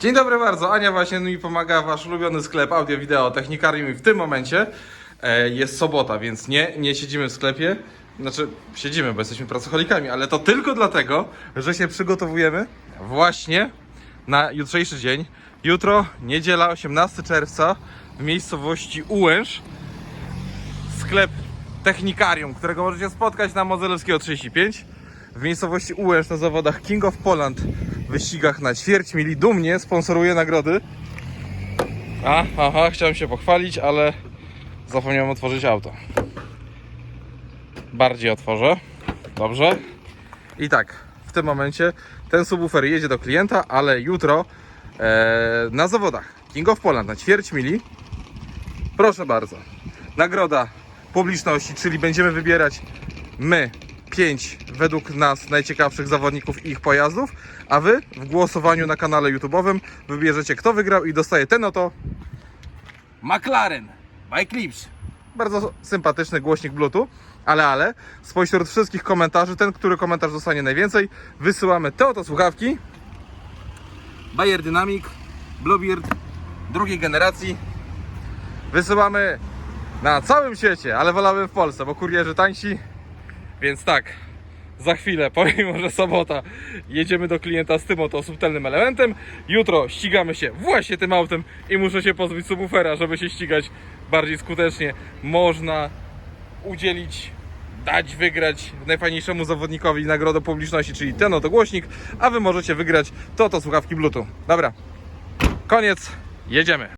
Dzień dobry bardzo, Ania właśnie mi pomaga, wasz ulubiony sklep audio, wideo, technikarium i w tym momencie e, jest sobota, więc nie, nie siedzimy w sklepie, znaczy siedzimy, bo jesteśmy pracocholikami, ale to tylko dlatego, że się przygotowujemy właśnie na jutrzejszy dzień. Jutro, niedziela, 18 czerwca w miejscowości Ułęż, sklep Technikarium, którego możecie spotkać na Mozelewskiego 35 w miejscowości Ułęż na zawodach King of Poland wyścigach na ćwierć mili dumnie sponsoruje nagrody. A, aha, chciałem się pochwalić, ale zapomniałem otworzyć auto. Bardziej otworzę. Dobrze. I tak, w tym momencie ten subwoofer jedzie do klienta, ale jutro e, na zawodach King of Poland na ćwierć mili Proszę bardzo. Nagroda publiczności, czyli będziemy wybierać my pięć według nas najciekawszych zawodników i ich pojazdów, a wy w głosowaniu na kanale YouTube'owym wybierzecie kto wygrał i dostaje ten oto McLaren by Eclipse. bardzo sympatyczny głośnik Bluetooth, ale ale spośród wszystkich komentarzy, ten, który komentarz dostanie najwięcej, wysyłamy te oto słuchawki Bayer Dynamic Bluebeard drugiej generacji. Wysyłamy na całym świecie, ale wolałbym w Polsce, bo kurierzy tańsi. Więc tak, za chwilę, pomimo że sobota, jedziemy do klienta z tym oto subtelnym elementem. Jutro ścigamy się właśnie tym autem i muszę się pozbyć subwoofera, żeby się ścigać bardziej skutecznie. Można udzielić, dać wygrać najfajniejszemu zawodnikowi nagrodę publiczności, czyli ten oto głośnik, a wy możecie wygrać to oto słuchawki Bluetooth. Dobra, koniec, jedziemy.